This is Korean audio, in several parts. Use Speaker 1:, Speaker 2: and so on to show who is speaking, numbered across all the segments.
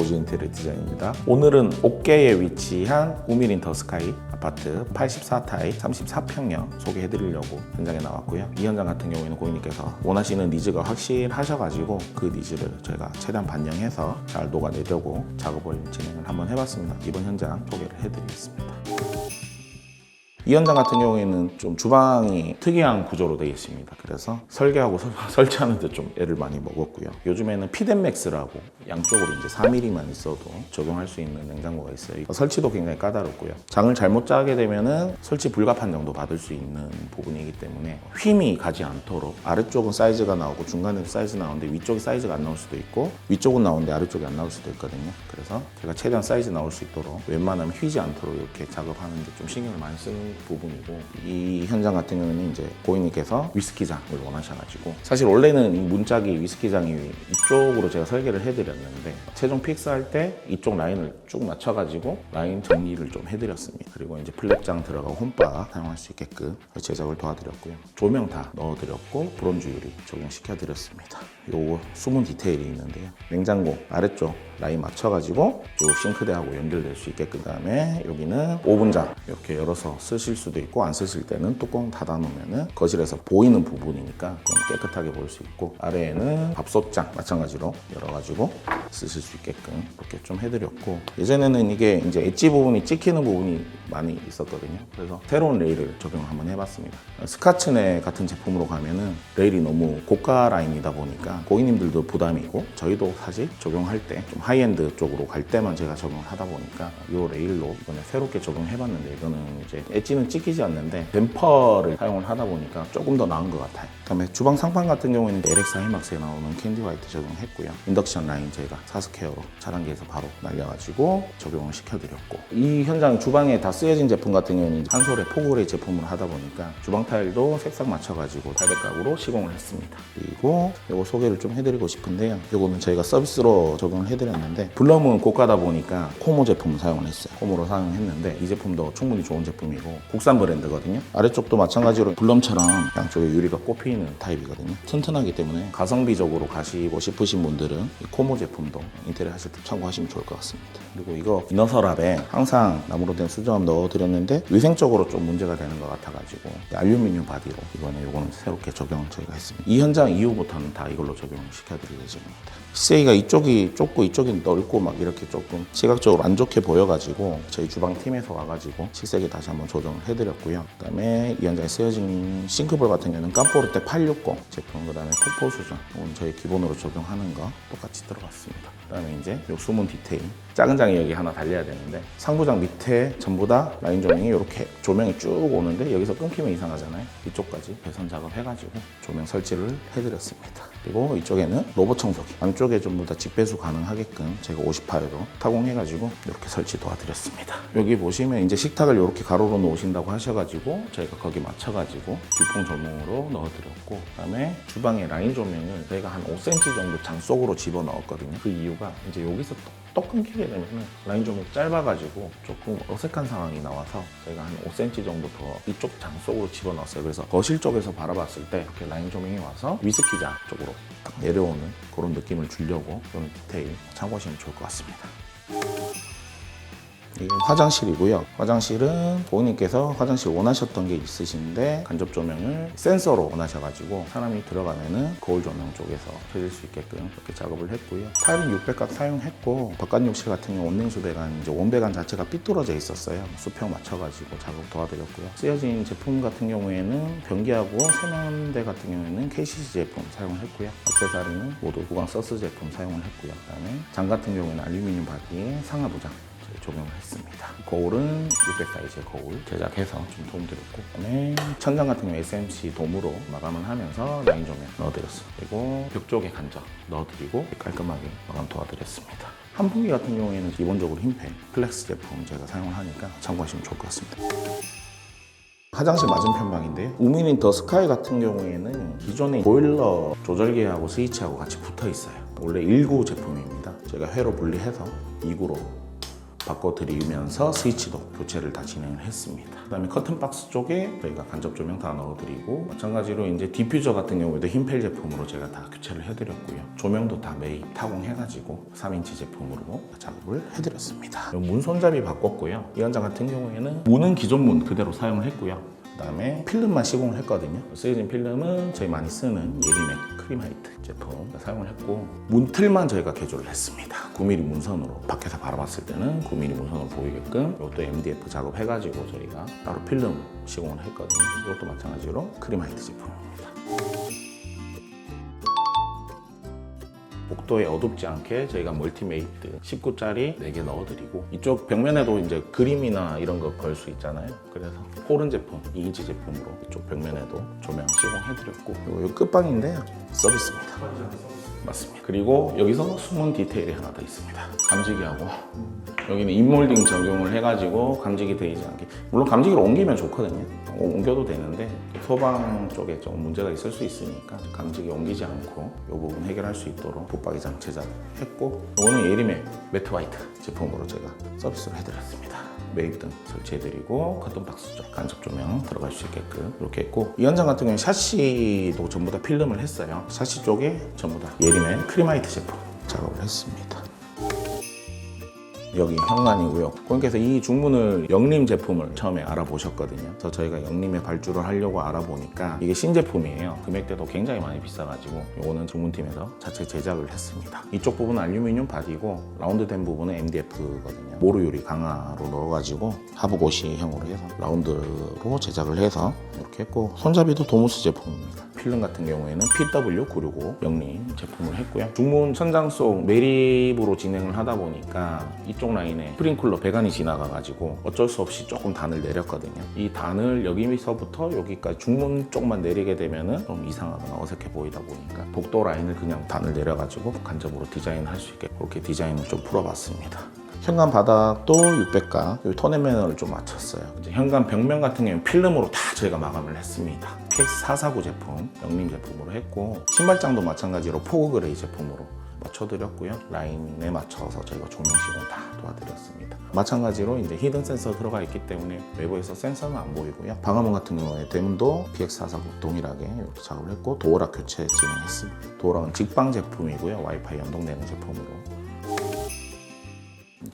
Speaker 1: 인테리어 디자인입니다. 오늘은 옥계에 위치한 우미린 더 스카이 아파트 84타입 34평형 소개해드리려고 현장에 나왔고요. 이 현장 같은 경우에는 고객님께서 원하시는 니즈가 확실하셔가지고 그 니즈를 저희가 최대한 반영해서 잘 녹아내려고 작업을 진행을 한번 해봤습니다. 이번 현장 소개를 해드리겠습니다. 이 현장 같은 경우에는 좀 주방이 특이한 구조로 되어 있습니다. 그래서 설계하고 설- 설치하는데 좀 애를 많이 먹었고요. 요즘에는 피덴맥스라고 양쪽으로 이제 4mm만 있어도 적용할 수 있는 냉장고가 있어요. 이거 설치도 굉장히 까다롭고요. 장을 잘못 짜게 되면은 설치 불가 판 정도 받을 수 있는 부분이기 때문에 휨이 가지 않도록 아래쪽은 사이즈가 나오고 중간에도 사이즈 나오는데 위쪽이 사이즈가 안 나올 수도 있고 위쪽은 나오는데 아래쪽이 안 나올 수도 있거든요. 그래서 제가 최대한 사이즈 나올 수 있도록 웬만하면 휘지 않도록 이렇게 작업하는데 좀 신경을 많이 쓰는 부분이고 이 현장 같은 경우는 이제 고객님께서 위스키장을 원하셔가지고 사실 원래는 이 문짝이 위스키장이 이쪽으로 제가 설계를 해드렸는데 최종 픽스할 때 이쪽 라인을 쭉 맞춰가지고 라인 정리를 좀 해드렸습니다. 그리고 이제 플랩장 들어가고 홈바 사용할 수 있게끔 제작을 도와드렸고요. 조명 다 넣어드렸고 브론즈 유리 적용시켜드렸습니다. 요거 숨은 디테일이 있는데요. 냉장고 아래쪽 라인 맞춰가지고 쭉 싱크대하고 연결될 수 있게끔 그 다음에 여기는 오븐장 이렇게 열어서 쓰실 수도 있고 안 쓰실 때는 뚜껑 닫아놓으면은 거실에서 보이는 부분이니까 좀 깨끗하게 볼 수 있고 아래에는 밥솥장 마찬가지로 열어가지고 쓰실 수 있게끔 이렇게 좀 해드렸고 예전에는 이게 이제 엣지 부분이 찍히는 부분이 많이 있었거든요. 그래서 새로운 레일을 적용을 한번 해봤습니다. 스카츠네 같은 제품으로 가면은 레일이 너무 고가 라인이다 보니까 고객님들도 부담이고 저희도 사실 적용할 때 좀 하이엔드 쪽으로 갈 때만 제가 적용을 하다 보니까 이 레일로 이번에 새롭게 적용해봤는데 이거는 이제 엣지는 찍히지 않는데 댐퍼를 사용을 하다 보니까 조금 더 나은 것 같아요. 그다음에 주방 상판 같은 경우에는 LX 하이막스에 나오는 캔디 화이트 적용했고요. 인덕션 라인 저희가 사스케어로 차단기에서 바로 날려가지고 적용을 시켜드렸고 이 현장 주방에 다 쓰여진 제품 같은 경우는 한솔의 포그레이 제품으로 하다 보니까 주방 타일도 색상 맞춰가지고 800가구로 시공을 했습니다. 그리고 이거 소개 를 좀 해드리고 싶은데요. 이거는 저희가 서비스로 적용을 해드렸는데 블럼은 고가다 보니까 코모 제품 사용을 했어요. 코모로 사용했는데 이 제품도 충분히 좋은 제품이고 국산 브랜드거든요. 아래쪽도 마찬가지로 블럼처럼 양쪽에 유리가 꼽히는 타입이거든요. 튼튼하기 때문에 가성비적으로 가시고 싶으신 분들은 이 코모 제품도 인테리어 하실 때 참고하시면 좋을 것 같습니다. 그리고 이거 이너 서랍에 항상 나무로 된 수저함 넣어드렸는데 위생적으로 좀 문제가 되는 것 같아가지고 알루미늄 바디로 이번에 이거는 새롭게 적용을 저희가 했습니다. 이 현장 이후부터는 다 이걸로 적용을 시켜 드릴 예정입니다. 시세이가 이쪽이 좁고 이쪽이 넓고 막 이렇게 조금 시각적으로 안 좋게 보여가지고 저희 주방 팀에서 와가지고 시세기 다시 한번 조정을 해드렸고요. 그다음에 이 현장에 쓰여진 싱크볼 같은 경우는 깜포르테 860 제품 그다음에 폭포 수전 이건 저희 기본으로 적용하는 거 똑같이 들어갔습니다. 그다음에 이제 요 숨은 디테일 작은 장이 여기 하나 달려야 되는데 상부장 밑에 전부 다 라인 조명이 이렇게 조명이 쭉 오는데 여기서 끊기면 이상하잖아요. 이쪽까지 배선 작업해가지고 조명 설치를 해드렸습니다. 그리고 이쪽에는 로봇 청소기 안쪽에 전부 다 직배수 가능하게끔 제가 58로 타공해가지고 이렇게 설치 도와드렸습니다. 여기 보시면 이제 식탁을 이렇게 가로로 놓으신다고 하셔가지고 저희가 거기 맞춰가지고 뒷풍 조명으로 넣어드렸고 그다음에 주방에 라인 조명을 저희가 한 5cm 정도 장 속으로 집어 넣었거든요. 그 이유가 이제 여기서 또 떡 끊기게 되면 라인 조명이 짧아가지고 조금 어색한 상황이 나와서 저희가 한 5cm 정도 더 이쪽 장 속으로 집어넣었어요. 그래서 거실 쪽에서 바라봤을 때 이렇게 라인 조명이 와서 위스키장 쪽으로 딱 내려오는 그런 느낌을 주려고 이런 디테일 참고하시면 좋을 것 같습니다. 이게 화장실이고요. 화장실은 고객님께서 화장실 원하셨던 게 있으신데 간접 조명을 센서로 원하셔가지고 사람이 들어가면은 거울 조명 쪽에서 켜질 수 있게끔 이렇게 작업을 했고요. 타일은 600각 사용했고 바깥욕실 같은 경우 온냉수 배관 이제 온 배관 자체가 삐뚤어져 있었어요. 수평 맞춰가지고 작업 도와드렸고요. 쓰여진 제품 같은 경우에는 변기하고 세면대 같은 경우에는 KCC 제품 사용을 했고요. 액세서리는 모두 구강 서스 제품 사용을 했고요. 그다음에 장 같은 경우에는 알루미늄 바디에 상하 부장 저희 적용을 했습니다. 거울은 600 사이즈의 거울 제작해서 좀 도움드렸고 그다음에 천장 같은 경우 SMC 돔으로 마감을 하면서 라인 조명 넣어드렸어요. 그리고 벽 쪽에 간접 넣어드리고 깔끔하게 마감 도와드렸습니다. 한풍기 같은 경우에는 기본적으로 흰펜 플렉스 제품 제가 사용을 하니까 참고하시면 좋을 것 같습니다. 화장실 맞은편 방인데요. 우미린 더 스카이 같은 경우에는 기존의 보일러 조절기하고 스위치하고 같이 붙어 있어요. 원래 1구 제품입니다. 제가 회로 분리해서 2구로 바꿔드리면서 스위치도 교체를 다 진행을 했습니다. 그 다음에 커튼 박스 쪽에 저희가 간접 조명 다 넣어드리고 마찬가지로 이제 디퓨저 같은 경우에도 흰펠 제품으로 제가 다 교체를 해드렸고요. 조명도 다 매입 타공해가지고 3인치 제품으로 작업을 해드렸습니다. 문 손잡이 바꿨고요. 이 현장 같은 경우에는 문은 기존 문 그대로 사용을 했고요. 그 다음에 필름만 시공을 했거든요. 쓰여진 필름은 저희 많이 쓰는 예리맥 크림하이트 제품 사용을 했고 문틀만 저희가 개조를 했습니다. 9mm 문선으로 밖에서 바라봤을 때는 9mm 문선으로 보이게끔 이것도 MDF 작업해가지고 저희가 따로 필름 시공을 했거든요. 이것도 마찬가지로 크림하이트 제품입니다. 복도에 어둡지 않게 저희가 멀티메이트 19짜리 4개 넣어드리고 이쪽 벽면에도 이제 그림이나 이런 거 걸 수 있잖아요. 그래서 호른 제품 2인치 제품으로 이쪽 벽면에도 조명 시공해드렸고 그리고 이 끝방인데요. 서비스입니다. 맞습니다. 그리고 여기서 숨은 디테일이 하나 더 있습니다. 감지기하고 여기는 인몰딩 적용을 해가지고 감지기 되지 않게 물론 감지기를 옮기면 좋거든요. 어, 옮겨도 되는데 소방 쪽에 좀 문제가 있을 수 있으니까 감지기 옮기지 않고 이 부분 해결할 수 있도록 붙박이장 제작했고 이거는 예림의 매트 화이트 제품으로 제가 서비스를 해드렸습니다. 매입등 설치해드리고 커튼 박스 쪽 간접 조명 들어갈 수 있게끔 이렇게 했고 이 현장 같은 경우는 샤시도 전부 다 필름을 했어요. 샤시 쪽에 전부 다 예림의 크리마이트 제품 작업을 했습니다. 여기 현관이고요. 고객께서 이 중문을 영림 제품을 처음에 알아보셨거든요. 그래서 저희가 영림에 발주를 하려고 알아보니까 이게 신제품이에요. 금액대도 굉장히 많이 비싸가지고 이거는 중문팀에서 자체 제작을 했습니다. 이쪽 부분은 알루미늄 바디고 라운드된 부분은 MDF거든요. 모루 유리 강화로 넣어가지고 하부고시형으로 해서 라운드로 제작을 해서 이렇게 했고 손잡이도 도무스 제품입니다. 필름 같은 경우에는 PW965 영림 제품을 했고요. 중문 천장 속 매립으로 진행을 하다 보니까 이쪽 라인에 스프링클러 배관이 지나가가지고 어쩔 수 없이 조금 단을 내렸거든요. 이 단을 여기서부터 여기까지 중문 쪽만 내리게 되면은 좀 이상하거나 어색해 보이다 보니까 복도 라인을 그냥 단을 내려가지고 간접으로 디자인할 수 있게 그렇게 디자인을 좀 풀어봤습니다. 현관 바닥도 600가 여기 토넷 매너를 좀 맞췄어요. 현관 벽면 같은 경우는 필름으로 다 저희가 마감을 했습니다. PX449 제품, 영림 제품으로 했고 신발장도 마찬가지로 포그 그레이 제품으로 맞춰드렸고요. 라인에 맞춰서 저희가 조명 시공 다 도와드렸습니다. 마찬가지로 이제 히든 센서 들어가 있기 때문에 외부에서 센서는 안 보이고요. 방화문 같은 경우에 대문도 PX449 동일하게 이렇게 작업을 했고 도어락 교체 진행했습니다. 도어락은 직방 제품이고요. 와이파이 연동되는 제품으로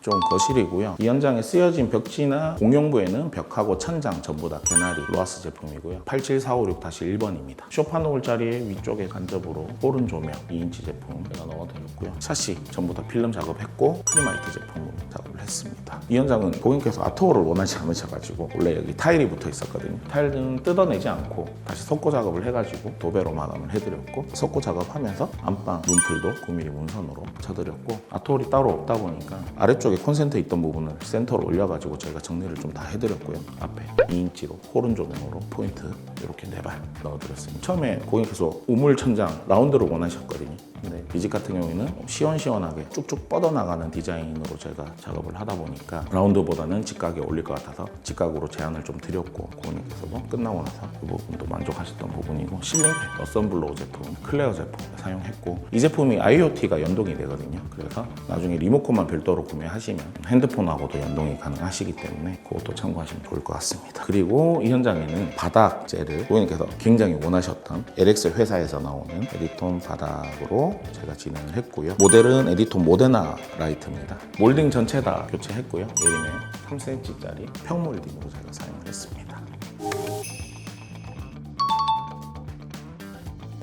Speaker 1: 좀 거실이고요. 이 현장에 쓰여진 벽지나 공용부에는 벽하고 천장 전부 다 개나리 로아스 제품이고요. 87456-1번입니다. 쇼파 노을 자리에 위쪽에 간접으로 호른 조명 2인치 제품 제가 넣어드렸고요. 샤시 전부 다 필름 작업했고 크리마이트 제품으로 작업을 했습니다. 이 현장은 고객님께서 아트월을 원하지 않으셔가지고 원래 여기 타일이 붙어 있었거든요. 타일은 뜯어내지 않고 다시 석고 작업을 해가지고 도배로 마감을 해드렸고 석고 작업하면서 안방 문틀도 9mm 문선으로 쳐드렸고 아트월이 따로 없다 보니까 아래 쪽에 콘센트 있던 부분을 센터로 올려가지고 저희가 정리를 좀 다 해드렸고요. 앞에 2인치로 호른 조명으로 포인트 이렇게 네발 넣어드렸습니다. 처음에 고객님께서 우물 천장 라운드를 원하셨거든요. 근데 이 집 같은 경우에는 시원시원하게 쭉쭉 뻗어나가는 디자인으로 제가 작업을 하다 보니까 라운드보다는 직각에 올릴 것 같아서 직각으로 제안을 좀 드렸고 고객님께서도 끝나고 나서 그 부분도 만족하셨던 부분이고 실링팬, 어썸블로우 제품, 클레어 제품 사용했고 이 제품이 IoT가 연동이 되거든요. 그래서 나중에 리모컨만 별도로 구매하시면 핸드폰하고도 연동이 가능하시기 때문에 그것도 참고하시면 좋을 것 같습니다. 그리고 이 현장에는 바닥재를 고객님께서 굉장히 원하셨던 LX 회사에서 나오는 에디톤 바닥으로 제가 진행을 했고요. 모델은 에디톤 모데나 라이트입니다. 몰딩 전체 다 교체했고요. 예림에 3cm짜리 평몰딩으로 제가 사용을 했습니다.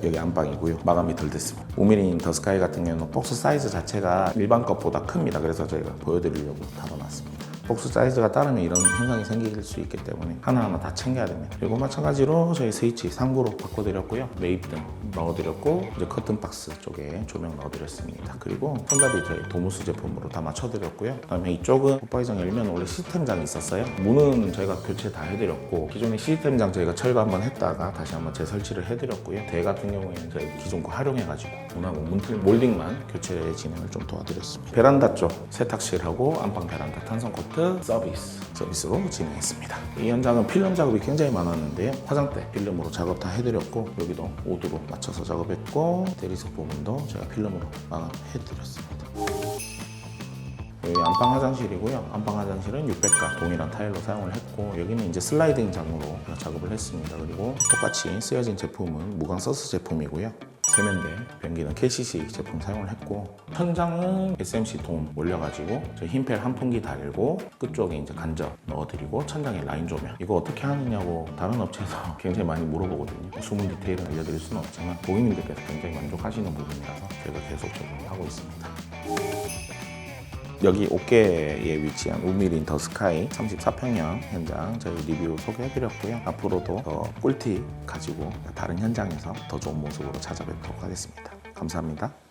Speaker 1: 여기 안방이고요. 마감이 덜 됐습니다. 우미린 더스카이 같은 경우는 박스 사이즈 자체가 일반 것보다 큽니다. 그래서 저희가 보여드리려고 달아놨습니다. 복수 사이즈가 따르면 이런 현상이 생길 수 있기 때문에 하나하나 다 챙겨야 됩니다. 그리고 마찬가지로 저희 스위치 상부로 바꿔드렸고요. 매입 등 넣어드렸고 이제 커튼 박스 쪽에 조명 넣어드렸습니다. 그리고 손잡이 저희 도무스 제품으로 다 맞춰드렸고요. 그다음에 이쪽은 붙박이장 열면 원래 시스템장이 있었어요. 문은 저희가 교체 다 해드렸고 기존의 시스템장 저희가 철거 한번 했다가 다시 한번 재설치를 해드렸고요. 대 같은 경우에는 저희 기존 거 활용해가지고 문하고 문틀 몰딩만 교체 진행을 좀 도와드렸습니다. 베란다 쪽 세탁실하고 안방 베란다 탄성 코트 서비스 서비스로 진행했습니다. 이 현장은 필름 작업이 굉장히 많았는데요. 화장대 필름으로 작업 다 해드렸고 여기도 오드로 맞춰서 작업했고 대리석 부분도 제가 필름으로 마감해드렸습니다. 여기 안방 화장실이고요. 안방 화장실은 600가 동일한 타일로 사용을 했고 여기는 이제 슬라이딩 장으로 작업을 했습니다. 그리고 똑같이 쓰여진 제품은 무광 서스 제품이고요. 세면대, 변기는 KCC 제품 사용을 했고 천장은 SMC 돔 올려가지고 저 흰펠 한 풍기 달고 끝쪽에 이제 간접 넣어드리고 천장에 라인 조명. 이거 어떻게 하느냐고 다른 업체에서 굉장히 많이 물어보거든요. 숨은 디테일은 알려드릴 수는 없지만 고객님들께서 굉장히 만족하시는 부분이라서 제가 계속적으로 하고 있습니다 여기 옥계에 위치한 우미린 더 스카이 34평형 현장 저희 리뷰 소개해드렸고요. 앞으로도 더 꿀팁 가지고 다른 현장에서 더 좋은 모습으로 찾아뵙도록 하겠습니다. 감사합니다.